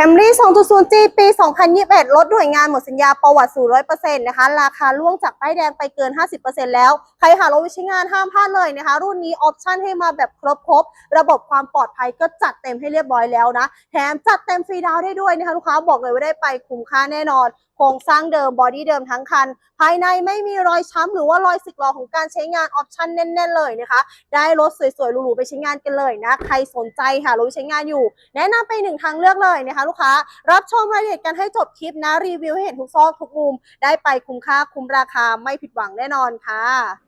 Camry 2.0G ปี 2021 ลดหน่วยงานหมดสัญญาประวัติสู่100%นะคะ ราคาล่วงจากป้ายแดงไปเกิน 50%แล้ว ใครหารถวิชงานห้ามพลาดเลยนะคะ รุ่นนี้ออปชั่นให้มาแบบครบครบ ระบบความปลอดภัยก็จัดเต็มให้เรียบร้อยแล้วนะ แถมจัดเต็มฟรีดาวน์ได้ด้วยนะคะ ลูกค้าบอกเลยว่าได้ไปคุ้มค่าแน่นอน โครงสร้างเดิมบอดี้เดิมทั้งคัน ภายในไม่มีรอยช้ำหรือว่ารอยสึกหรอของการใช้งานออปชั่นแน่น ๆ เลยนะคะ ได้รถสวยๆหรูๆไปใช้งานกันเลยนะใครสนใจค่ะรถไปใช้งานอยู่ แนะนำไปหนึ่งทางเลือกเลยนะคะ ลูกค้า รับชมรายละเอียดกันให้จบคลิปนะรีวิวให้เห็นทุกซอกทุกมุม ได้ไปคุ้มค่าคุ้มราคาไม่ผิดหวังแน่นอนค่ะ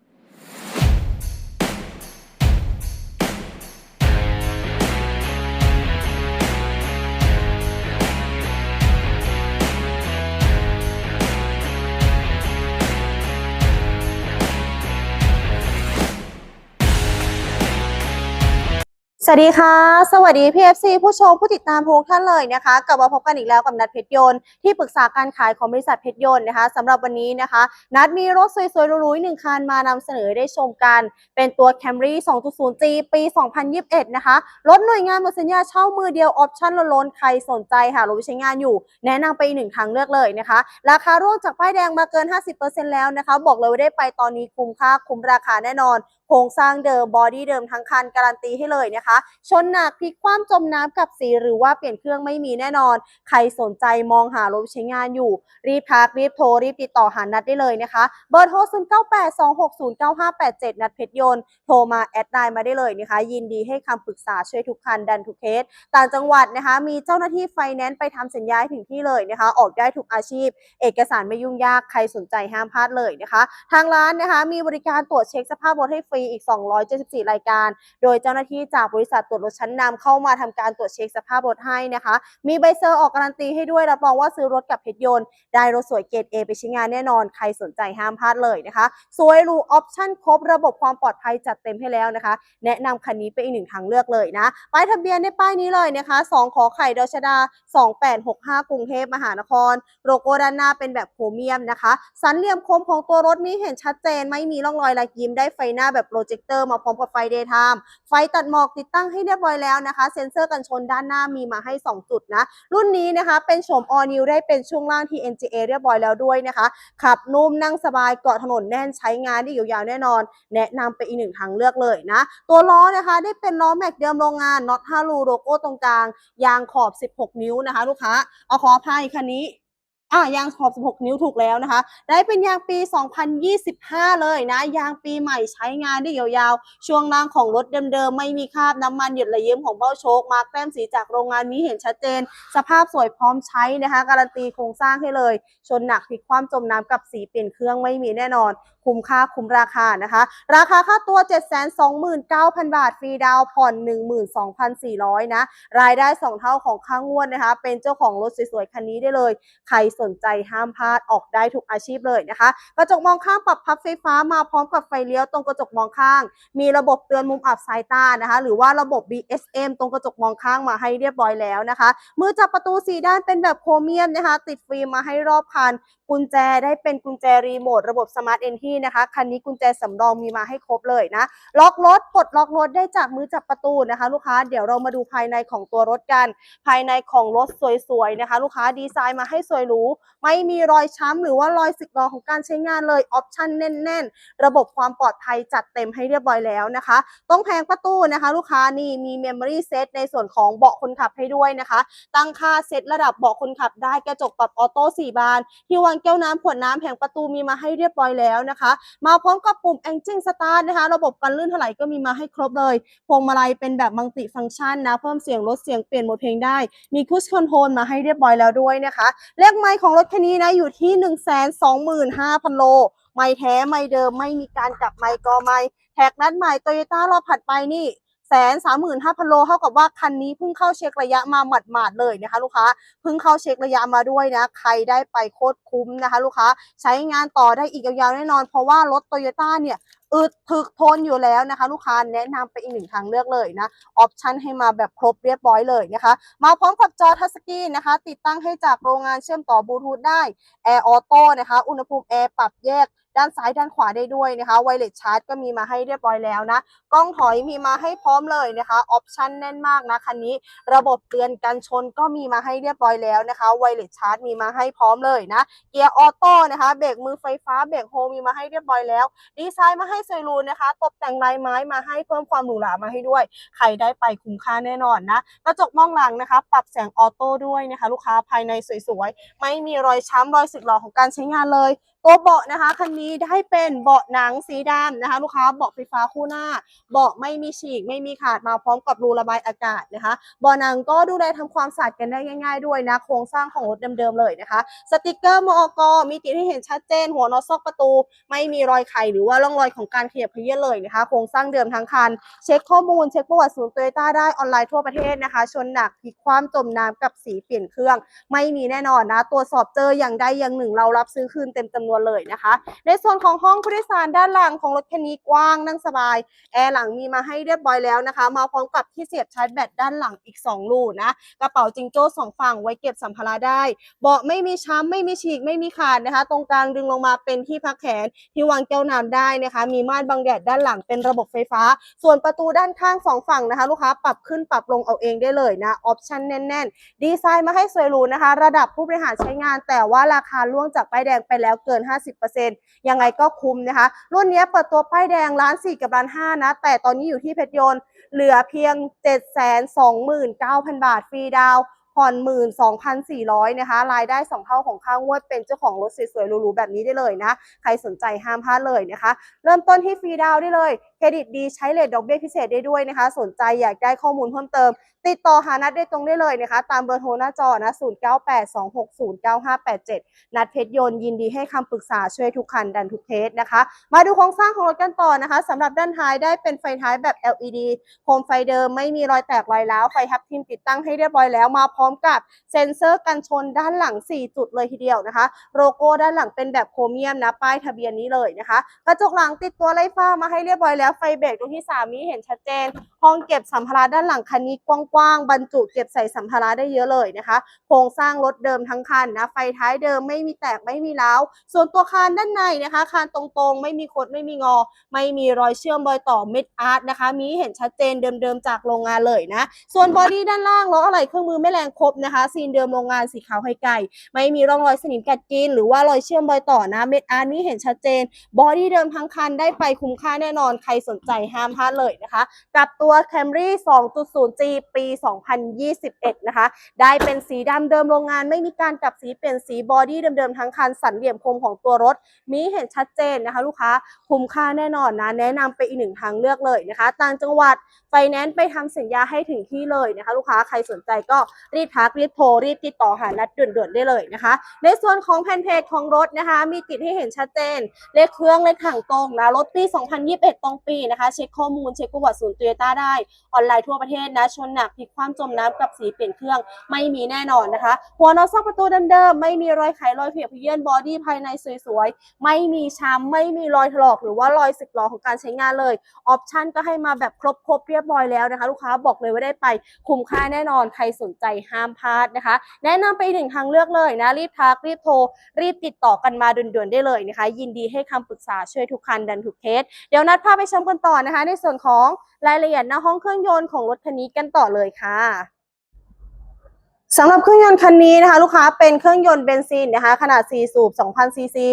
วัสดีค่ะ สวัสดี PFC ผู้ชมผู้ติดตามทุกท่านเลยนะคะ กลับมาพบกันอีกแล้วกับนัดเพชรยนต์ที่ปรึกษาการขายของบริษัทเพชรยนต์นะคะสำหรับวันนี้นะคะ นัดมีรถสวยๆหรูๆหนึ่งคันมานำเสนอได้ชมกัน เป็นตัว Camry 2.0G ปี 2021 นะคะรถหน่วยงานหมดสัญญาเช่ามือเดียวออปชั่นล้นๆใครสนใจหารถใช้งานอยู่ แนะนำไปอีกหนึ่งทางเลือกเลยนะคะ ราคาร่วงจากป้ายแดงมาเกิน 50%แล้วนะคะ บอกเลยว่าได้ไปตอนนี้คุ้มค่าคุ้มราคาแน่นอนโครงสร้างเดิมบอดี้เดิมทั้งคันการันตีให้เลยนะคะชนหนักพลิกคว่ำจมน้ำกับสีหรือว่าเปลี่ยนเครื่องไม่มีแน่นอน ใครสนใจมองหารถใช้งานอยู่ รีบทักรีบโทร รีบติดต่อหานัดได้เลยนะคะ เบอร์โทร 0 9 8 2 6 0 9 5 8 7 นัดเพชรยนต์โทรมาแอดไลน์มาได้เลยนะคะ ยินดีให้คำปรึกษาช่วยทุกคันดันทุกเคส ต่างจังหวัดนะคะ มีเจ้าหน้าที่ไฟแนนซ์ไปทำสัญญาให้ถึงที่เลยนะคะ ออกได้ทุกอาชีพ เอกสารไม่ยุ่งยากใครสนใจห้ามพลาดเลยนะคะ ทางร้านนะคะมีบริการตรวจเช็คสภาพรถให้ฟรีอีก 274 รายการ โดยเจ้าหน้าที่จากบริษัทตรวจรถชั้นนำเข้ามาทำการตรวจเช็คสภาพรถให้นะคะ มีใบเซอร์ออกการันตีให้ด้วยรับรองว่าซื้อรถกับเพชรยนต์ได้รถสวยเกรด A ไปใช้งานแน่นอนใครสนใจห้ามพลาดเลยนะคะ สวยรูออปชั่นครบระบบความปลอดภัยจัดเต็มให้แล้วนะคะ แนะนำคันนี้เป็นอีกหนึ่งทางเลือกเลยนะป้ายทะเบียนในป้ายนี้เลยนะคะ2ขอไข่ดอชดา 2865 กรุงเทพมหานคร โลโก้ด้านหน้าเป็นแบบโครเมียมนะคะ สันเหลี่ยมคมของตัวรถนี้เห็นชัดเจน ไม่มีร่องรอยลายยิ้มได้ไฟหน้าแบบโปรเจคเตอร์มาพร้อมกับไฟเดย์ไทม์ไฟตัดหมอกติดตั้งให้เรียบร้อยแล้วนะคะ เซ็นเซอร์กันชนด้านหน้ามีมาให้ 2 จุดนะ รุ่นนี้นะคะเป็นโฉม all new ได้เป็นช่วงล่าง TNGA เรียบร้อยแล้วด้วยนะคะ ขับนุ่มนั่งสบายเกาะถนนแน่นใช้งานได้ยาวๆแน่นอน แนะนำไปอีกหนึ่งทางเลือกเลยนะ ตัวล้อนะคะได้เป็นล้อแม็กเดิมโรงงานน็อต5รูโลโก้ตรงกลาง ยางขอบ 16 นิ้วนะคะ ลูกค้าเอาขออภัยคันนี้ อะยางขอบ 16 นิ้วถูกแล้วนะคะ ได้เป็นยางปี 2025 เลยนะ ยางปีใหม่ใช้งานได้ยาวๆ ช่วงล่างของรถเดิมๆ ไม่มีคราบน้ำมันหยดระเยิ้มของเบ้าโชค มาร์กแต้มสีจากโรงงานมีเห็นชัดเจน สภาพสวยพร้อมใช้นะคะ การันตีโครงสร้างให้เลย ชนหนักพลิกความจมน้ำกับสีเปลี่ยนเครื่องไม่มีแน่นอนคุ้มค่าคุ้มราคานะคะ ราคาค่าตัว 729,000 บาท ฟรีดาวน์ผ่อน 12,400 นะ รายได้ 2 เท่าของค่างวดนะคะ เป็นเจ้าของรถสวยๆ คันนี้ได้เลย ใครสนใจห้ามพลาดออกได้ทุกอาชีพเลยนะคะ กระจกมองข้างปรับพับไฟฟ้ามาพร้อมกับไฟเลี้ยวตรงกระจกมองข้าง มีระบบเตือนมุมอับสายตานะคะ หรือว่าระบบ BSM ตรงกระจกมองข้างมาให้เรียบร้อยแล้วนะคะ มือจับประตูสีด้านเป็นแบบโครเมียมนะคะ ติดฟิล์มมาให้รอบคัน กุญแจได้เป็นกุญแจรีโมทระบบสมาร์ทเอนทีนะคะ คันนี้กุญแจสำรองมีมาให้ครบเลยนะ ล็อกรถปลดล็อกรถได้จากมือจับประตูนะคะ ลูกค้าเดี๋ยวเรามาดูภายในของตัวรถกัน ภายในของรถสวยๆนะคะ ลูกค้าดีไซน์มาให้สวยหรูไม่มีรอยช้ำหรือว่ารอยสึกหรอของการใช้งานเลยออปชั่นแน่น ๆ ระบบความปลอดภัยจัดเต็มให้เรียบร้อยแล้วนะคะ ต้องแพงประตูนะคะ ลูกค้านี่มี Memory Set ในส่วนของเบาะคนขับให้ด้วยนะคะ ตั้งค่าเซตระดับเบาะคนขับได้กระจกปรับออโต้4บาน ที่วางแก้วน้ำขวดน้ำแผงประตูมีมาให้เรียบร้อยแล้วนะคะมาพร้อมกับปุ่ม Engine Start นะคะ ระบบการลื่นถลายก็มีมาให้ครบเลยพวงมาลัยเป็นแบบมัลติฟังก์ชันนะ เพิ่มเสียงลดเสียงเปลี่ยนโหมดเพลงได้ มีคุชคอนโทรลมาให้เรียบร้อยแล้วด้วยนะคะ เลขไมล์ของรถคันนี้นะอยู่ที่ 1 2 5 0 0 0 โล ไม่แท้ไม่เดิมไม่มีการกลับไม่กอไม้แท็กนัดใหม่โตโยต้ารอบผัดไปนี่ แสนสามหมื่นห้าพันโลเท่ากับว่าคันนี้เพิ่งเข้าเช็คระยะมาหมาดๆเลยนะคะ ลูกค้าเพิ่งเข้าเช็คระยะมาด้วยนะ ใครได้ไปโคตรคุ้มนะคะ ลูกค้าใช้งานต่อได้อีกยาวๆแน่นอน เพราะว่ารถโตโยต้าเนี่ย อึดถึกทนอยู่แล้วนะคะ ลูกค้าแนะนำไปอีกหนึ่งทางเลือกเลยนะออปชันให้มาแบบครบเรียบร้อยเลยนะคะ มาพร้อมกับจอทัชสกรีนนะคะ ติดตั้งให้จากโรงงานเชื่อมต่อบลูทูธได้แอร์ออโต้นะคะ อุณหภูมิแอร์ปรับแยกด้านซ้ายด้านขวาได้ด้วยนะคะไวเลสชาร์จก็มีมาให้เรียบร้อยแล้วนะ กล้องถอยมีมาให้พร้อมเลยนะคะออปชันแน่นมากนะคันนี้ ระบบเตือนกันชนก็มีมาให้เรียบร้อยแล้วนะคะไวเลสชาร์จมีมาให้พร้อมเลยนะเกียร์ออโต้นะคะเบรกมือไฟฟ้าเบรกโฮมีมาให้เรียบร้อยแล้ว ดีไซน์มาให้สวยรูนะคะ ตกแต่งลายไม้มาให้เพิ่มความหรูหรามาให้ด้วย ใครได้ไปคุ้มค่าแน่นอนนะกระจกมองหลังนะคะ ปรับแสงออโต้ด้วยนะคะ ลูกค้าภายในสวยๆ ไม่มีรอยช้ำรอยสึกหรอของการใช้งานเลยตัวเบาะนะคะคันนี้ได้เป็นเบาะหนังสีดำนะคะ ลูกค้าเบาะไฟฟ้าคู่หน้า เบาะไม่มีฉีก ไม่มีขาดมาพร้อมกับรูระบายอากาศนะคะเบาะหนังก็ดูแลทำความสะอาดกันได้ง่าย ๆ ด้วยนะ โครงสร้างของรถเดิมๆเลยนะคะ สติกเกอร์มอกมีติดให้เห็นชัดเจน หัวน็อตซอกประตู ไม่มีรอยไขหรือว่าร่องรอยของการขยับเขยื้อนเลยนะคะ โครงสร้างเดิมทั้งคัน เช็คข้อมูลเช็คประวัติศูนย์โตโยต้าได้ออนไลน์ทั่วประเทศนะคะ ชนหนักพลิกคว่ำจมน้ำกับสีเปลี่ยนเครื่อง ไม่มีแน่นอนนะตรวจสอบเจออย่างใดอย่างหนึ่งเรารับซื้อคืนเต็มจำนวนเลยนะคะ ในส่วนของห้องผู้โดยสารด้านหลังของรถคันนี้กว้างนั่งสบาย แอร์หลังมีมาให้เรียบร้อยแล้วนะคะ มาพร้อมกับที่เสียบชาร์จแบตด้านหลังอีก 2 ลูนะ กระเป๋าจิงโจ้สองฝั่งไว้เก็บสัมภาระได้ เบาะไม่มีช้ำไม่มีฉีกไม่มีขาดนะคะ ตรงกลางดึงลงมาเป็นที่พักแขนที่วางแก้วน้ำได้นะคะ มีม่านบังแดดด้านหลังเป็นระบบไฟฟ้า ส่วนประตูด้านข้างสองฝั่งนะคะ ลูกค้าปรับขึ้นปรับลงเอาเองได้เลยนะออปชั่นแน่น ๆ ดีไซน์มาให้สวยหรูนะคะ ระดับผู้บริหารใช้งาน แต่ว่าราคาล่วงจากป้ายแดงไปแล้วเกิน50%ยังไงก็คุ้มนะคะ รุ่นนี้เปิดตัวป้ายแดงล้านสี่กับล้านห้านะ แต่ตอนนี้อยู่ที่เพชรยนต์เหลือเพียง 729,000 บาทฟรีดาวน์ผ่อน12,400นะคะ รายได้2เท่าของค่างวดเป็นเจ้าของรถสวยๆหรูๆแบบนี้ได้เลยนะ ใครสนใจห้ามพลาดเลยนะคะ เริ่มต้นที่ฟรีดาวได้เลย เครดิตดีใช้เลทดอกเบี้ยพิเศษได้ด้วยนะคะ สนใจอยากได้ข้อมูลเพิ่มเติม ติดต่อหานัดได้ตรงได้เลยนะคะ ตามเบอร์โทรหน้าจอนะ 0982609587 นัดเพชรยนต์ยินดีให้คำปรึกษาช่วยทุกคันดันทุกเคสนะคะ มาดูโครงสร้างของรถกันต่อนะคะสำหรับด้านท้ายได้เป็นไฟท้ายแบบ LED โคมไฟเดิมไม่มีรอยแตกรอยร้าวไฟทับทิมติดตั้งให้เรียบร้อยแล้วมาพร้อมกับเซ็นเซอร์กันชนด้านหลัง 4 จุดเลยทีเดียวนะคะ โลโก้ด้านหลังเป็นแบบโครเมียมนะป้ายทะเบียนนี้เลยนะคะ กระจกหลังติดตัวไล่ฟ้ามาให้เรียบร้อยแล้วไฟเบรกตรงที่ 3 นี้เห็นชัดเจน ห้องเก็บสัมภาระด้านหลังคันนี้กว้างๆบรรจุเก็บใส่สัมภาระได้เยอะเลยนะคะ โครงสร้างรถเดิมทั้งคันนะ ไฟท้ายเดิมไม่มีแตกไม่มีร้าว ส่วนตัวคานด้านในนะคะคานตรงๆ ไม่มีคดไม่มีงอ ไม่มีรอยเชื่อมรอยต่อเม็ดอาร์ตนะคะ มีเห็นชัดเจนเดิมๆจากโรงงานเลยนะ ส่วนบอดี้ด้านล่างล้ออะไรเครื่องมือไม่แรงครบนะคะ ซีนเดิมโรงงานสีขาวไข่ไก่ไม่มีร่องรอยสนิมกัดกิน หรือว่ารอยเชื่อมรอยต่อนะเม็ดอาร์ตนี่เห็นชัดเจน บอดี้เดิมทั้งคันได้ไปคุ้มค่าแน่นอนใครสนใจห้ามพลาดเลยนะคะกับตัว Camry 2.0G ปี 2021 นะคะ ได้เป็นสีดำเดิมโรงงาน ไม่มีการกลับสีเปลี่ยนสีบอดี้เดิมๆทั้งคัน สันเหลี่ยมคมของตัวรถ มีเห็นชัดเจนนะคะ ลูกค้าคุ้มค่าแน่นอนนะ แนะนำไปอีกหนึ่งทางเลือกเลยนะคะ ต่างจังหวัดไฟแนนซ์ไปทำสัญญาให้ถึงที่เลยนะคะ ลูกค้าใครสนใจก็รีบทักรีบโทรรีบติดต่อหานัดด่วนๆได้เลยนะคะ ในส่วนของแผ่นเพจของรถนะคะ มีติดให้เห็นชัดเจน เลขเครื่องเลขถังตรงนะรถปี 2021 ตรงปีนะคะ เช็คข้อมูลเช็คประวัติศูนย์โตโยต้าได้ ออนไลน์ทั่วประเทศนะ ชนหนักพลิกคว่ำจมน้ำกับสีเปลี่ยนเครื่องไม่มีแน่นอนนะคะ หัวนอตซอกประตูเดิมๆไม่มีรอยไขรอยเผียบเยื่อนบอดี้ภายในสวยๆ ไม่มีช้ำไม่มีรอยถลอกหรือว่ารอยสึกหรอของการใช้งานเลย ออปชั่นก็ให้มาแบบครบๆเรียบร้อยแล้วนะคะ ลูกค้าบอกเลยว่าได้ไปคุ้มค่าแน่นอนใครสนใจห้ามพลาดนะคะ แนะนำไปหนึ่งทางเลือกเลยนะ รีบทักรีบโทร รีบติดต่อกันมาด่วนๆได้เลยนะคะ ยินดีให้คำปรึกษาช่วยทุกคันดันทุกเคสเดี๋ยวนัดพาไปชมกันต่อนะคะ ในส่วนของรายละเอียดหน้าห้องเครื่องยนต์ของรถคันนี้กันต่อเลยค่ะ สำหรับเครื่องยนต์คันนี้นะคะ ลูกค้าเป็นเครื่องยนต์เบนซินนะคะ ขนาด 4 สูบ 2,000 ซีซี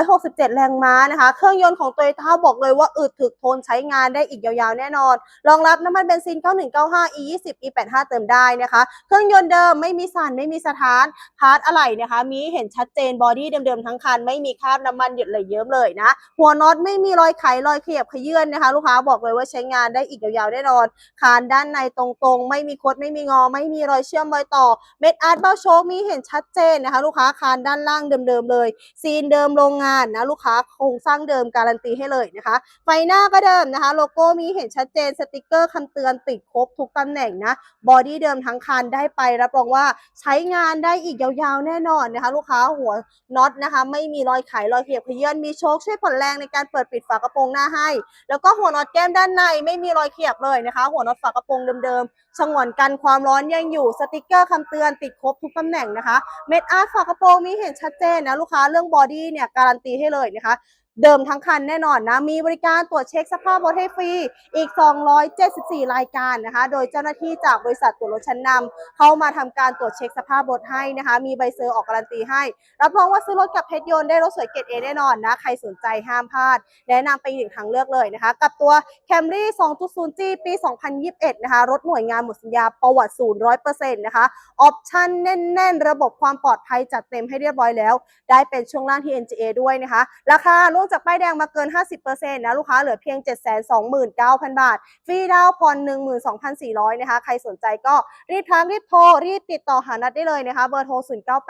167 แรงม้านะคะ เครื่องยนต์ของ t o y ยต้าบอกเลยว่าอึดถึกทนใช้งานได้อีกยาวๆ แน่นอน รองรับน้ำมันเบนซิน 9195 E20 E85 เติมได้นะคะ เครื่องยนต์เดิมไม่มีสันไม่มีสถาน พาร์ทอะไหล่นะคะ มีเห็นชัดเจนบอดี้เดิมๆทั้งคัน ไม่มีคราบน้ำมันหยดเลยเยิ้มเลยนะ หัวน็อตไม่มีรอยไขรอยเขียบขยื่นนะคะ ลูกค้าบอกเลยว่าใช้งานได้อีกยาวๆ แน่นอน คานด้านในตรงๆ ไม่มีคดไม่มีงอ ไม่มีรอยเชื่อมรอยต่อเม็ดอาร์ตเบ้าโชคมีเห็นชัดเจนนะคะ ลูกค้าคานด้านล่างเดิมๆเลย ซีนเดิมโรงงานนะลูกค้าโครงสร้างเดิมการันตีให้เลยนะคะ ไฟหน้าก็เดิมนะคะ โลโก้มีเห็นชัดเจนสติกเกอร์คำเตือนติดครบทุกตำแหน่งนะบอดี้เดิมทั้งคันได้ไปรับรองว่าใช้งานได้อีกยาวๆแน่นอนนะคะ ลูกค้าหัวน็อตนะคะ ไม่มีรอยไขรอยเขียบขยื่นมีโชคช่วยผ่อนแรงในการเปิดปิดฝากระโปรงหน้าให้ แล้วก็หัวน็อตแก้มด้านในไม่มีรอยเขียบเลยนะคะ หัวน็อตฝากระโปรงเดิมๆฉงวนกันความร้อนยังอยู่สติกเกอร์คำเตือนติดครบทุกตำแหน่งนะคะ เม็ดอาร์ตฝากระโปรงมีเห็นชัดเจนนะลูกค้าเรื่องบอดี้เนี่ยการันตีให้เลยนะคะ เดิมทั้งคันแน่นอนนะ มีบริการตรวจเช็คสภาพรถให้ฟรี อีก 274 รายการนะคะ โดยเจ้าหน้าที่จากบริษัทตรวจรถชั้นนำเข้ามาทำการตรวจเช็คสภาพรถให้นะคะ มีใบเซอร์ออกการันตีให้ รับรองว่าซื้อรถกับเพชรยนต์ได้รถสวยเกรดเอแน่นอนนะ ใครสนใจห้ามพลาด แนะนำไปอีกหนึ่งทางเลือกเลยนะคะ กับตัว Camry 2.0G ปี 2021 นะคะ รถหน่วยงานหมดสัญญาประวัติศูนย์100%นะคะออปชั่นแน่น ๆ ระบบความปลอดภัยจัดเต็มให้เรียบร้อยแล้ว ได้เป็นช่วงล่างที่ NGA ด้วยนะคะ ราคาล่งจากป้ายแดงมาเกิน 50%นะลูกค้าเหลือเพียง 729,000 บาท ฟรีดาวน์ผ่อน12,400 นะคะ ใครสนใจก็รีบทักรีบโทร รีบติดต่อหานัดได้เลยนะคะ เบอร์โทร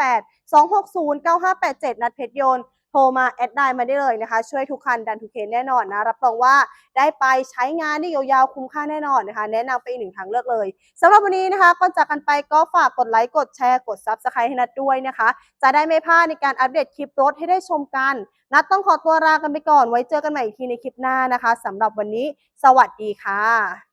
098 260 9587 นัดเพชรยนต์ โทรมาแอดไลน์มาได้เลยนะคะ ช่วยทุกคันดันทุกเคสแน่นอนนะ รับรองว่าได้ไปใช้งานได้ยาวๆคุ้มค่าแน่นอนนะคะ แนะนำไปอีกหนึ่งทางเลือกเลยสำหรับวันนี้นะคะก่อนจากกันไปก็ฝากกดไลค์กดแชร์กด Subscribe ให้นัดด้วยนะคะ จะได้ไม่พลาดในการอัปเดตคลิปรถให้ได้ชมกัน นัดต้องขอตัวลากันไปก่อนไว้เจอกันใหม่อีกทีในคลิปหน้านะคะสำหรับวันนี้ สวัสดีค่ะ